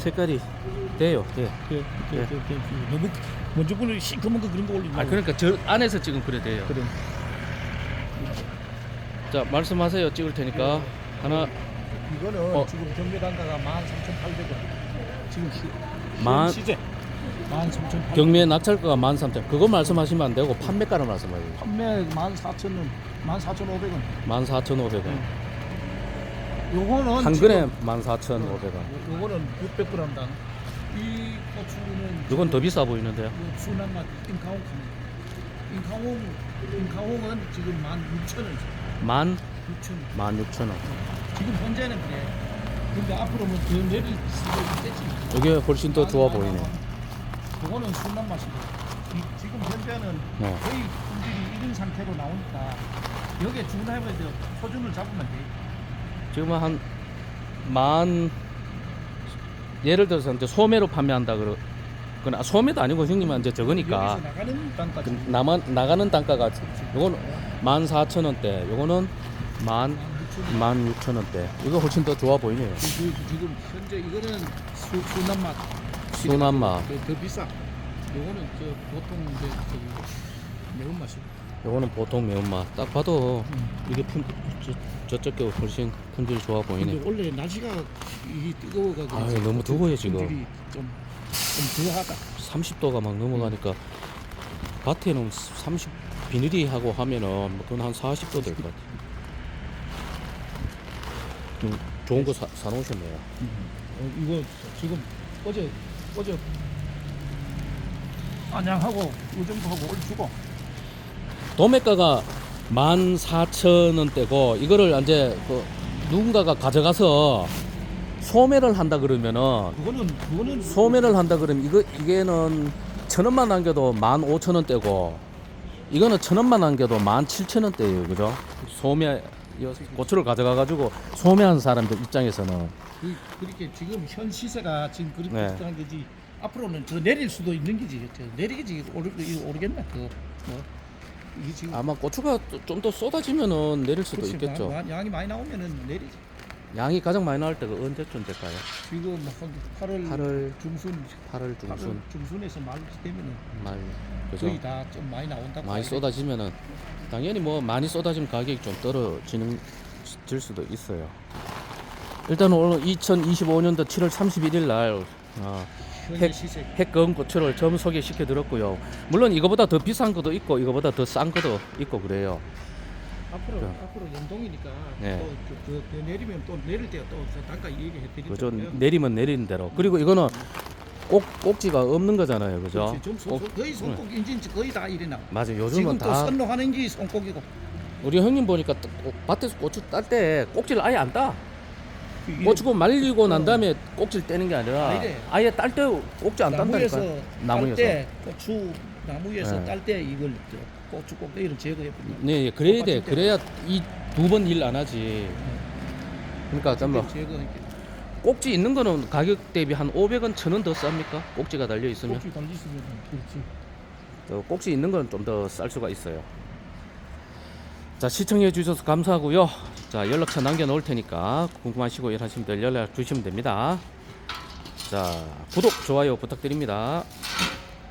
색깔이 돼요. 돼. 그, 그, 네. 그, 그, 그, 너무 먼저 분은 시커먼 거 그런 거 올리지 아. 그러니까 저 안에서 지금 그래 돼요. 그래. 자 말씀하세요. 찍을 테니까 하나 이거는 어. 지금 경매 단가가 13,800원. 지금 시, 만- 현 시세 13,800원. 경매 낙찰가가 13,000. 그거 말씀하시면 안 되고 판매가를 말씀하세요. 판매 14,000원, 14,500원. 14,500원. 요거는 한 근에 14,500원. 요- 요거는 600g당. 이 고추는 이건 더 비싸 보이는데요. 그 순한 맛 인카홍 인카홍 인카홍은 지금 16,000원. 만 6,000원. 16,000원. 지금 현재는 그래. 근데 앞으로는 더 내릴 수도 있겠지. 이게 훨씬 더 좋아 보이네. 그거는 순한 맛이고. 이- 지금 현재는 네. 거의 품질이 이런 상태로 나오니까 여기에 돼. 표준을 잡으면 돼. 지금은 한만 예를 들어서 이제 소매로 판매한다 그러 그건 소매도 아니고 형님은 이제 적으니까 나가는 단가 그 나만 나가는 단가가 요건 14,000원대 요거는 만 16,000원대 이거 훨씬 더 좋아 보이네요 지금, 지금 현재 이거는 수, 순한 맛. 순한 맛. 더, 더 비싸. 요거는 저 보통 이제 저기 매운맛이고. 요거는 보통 매운맛 딱 봐도 음. 이게 품 저, 저쪽 게 훨씬 품질이 좋아 보이네 근데 원래 날씨가 이 뜨거워가지고 아유, 너무 더워요, 지금. 좀, 좀 더하다. 30도가 막 넘어가니까 밭에는 30 비닐이 하고 하면은 뭐 그건 한 40도 될 것 같아. 좀 좋은 거 사, 사놓으셨네요. 어, 이거 지금 어제 어제 안양하고 우정부하고 올 주고 도매가가 14,000원대고 이거를 이제 그 누군가가 가져가서 소매를 한다 그러면은 그거는 그거는 소매를 한다 그러면 이거 이게는 천 원만 남겨도 15,000원대고 이거는 천 원만 남겨도 17,000원대예요. 그죠? 소매 이 고추를 가져가 가지고 소매한 사람들 입장에서는. 그, 그렇게 지금 현 시세가 지금 그렇게 네. 비슷한 거지. 앞으로는 더 내릴 수도 있는 거지. 저 내리겠지. 오르, 오르겠나? 그거 뭐 이게 지금 아마 고추가 좀 더 쏟아지면은 내릴 수도 그치, 있겠죠. 마- 마- 양이 많이 나오면은 내리지 양이 가장 많이 나올 때가 언제쯤 될까요? 지금 뭐 8월 8월 중순 8월 중순 8월 중순에서 말 되면은 말 그죠? 거의 다 좀 많이 나온다고 많이 봐야 돼. 쏟아지면은 당연히 뭐 많이 쏟아지면 가격이 좀 떨어지는 질 수도 있어요. 일단 오늘 2025년도 7월 31일 날 어, 현재 핵- 핵검 고추를 처음 소개시켜 드렸고요. 물론 이거보다 더 비싼 것도 있고 이거보다 더 싼 것도 있고 그래요. 앞으로 네. 앞으로 연동이니까 네. 또 그, 그, 그 내리면 또 내릴 때또 단가 얘기해 드릴 그죠? 내리면 내리는 대로. 그리고 이거는 꼭 꼭지가 없는 거잖아요. 그죠? 그렇지, 좀 손, 꼭- 손- 거의 거의 다 이래 나. 맞아. 요즘은 지금 또 다 선로하는 게 손꼽이고. 우리 형님 보니까 밭에서 고추 딸 때 꼭지를 아예 안 따. 이게 고추고 말리고 난 어. 다음에 꼭지를 떼는 게 아니라 아니래. 아예 딸 때 꼭지 안 나무에서 딴다니까. 나무에서. 딸때 고추 나무에서 네. 딸 때 이걸 저 고추 꼭대기를 제거해 버려. 네, 예, 그래야 돼. 그래야 이 두 번 일 안 하지. 그러니까 잠깐 제거해. 꼭지 있는 거는 가격 대비 한 500원, 1000원 더 쌉니까? 꼭지가 달려 있으면. 고추 달리 있으면 그렇지. 또 꼭지 있는 건좀더 쌀 수가 있어요. 자, 시청해 주셔서 감사하고요. 자, 연락처 남겨 놓을 테니까 궁금하시고 일하시면 될 연락 주시면 됩니다. 자, 구독, 좋아요 부탁드립니다.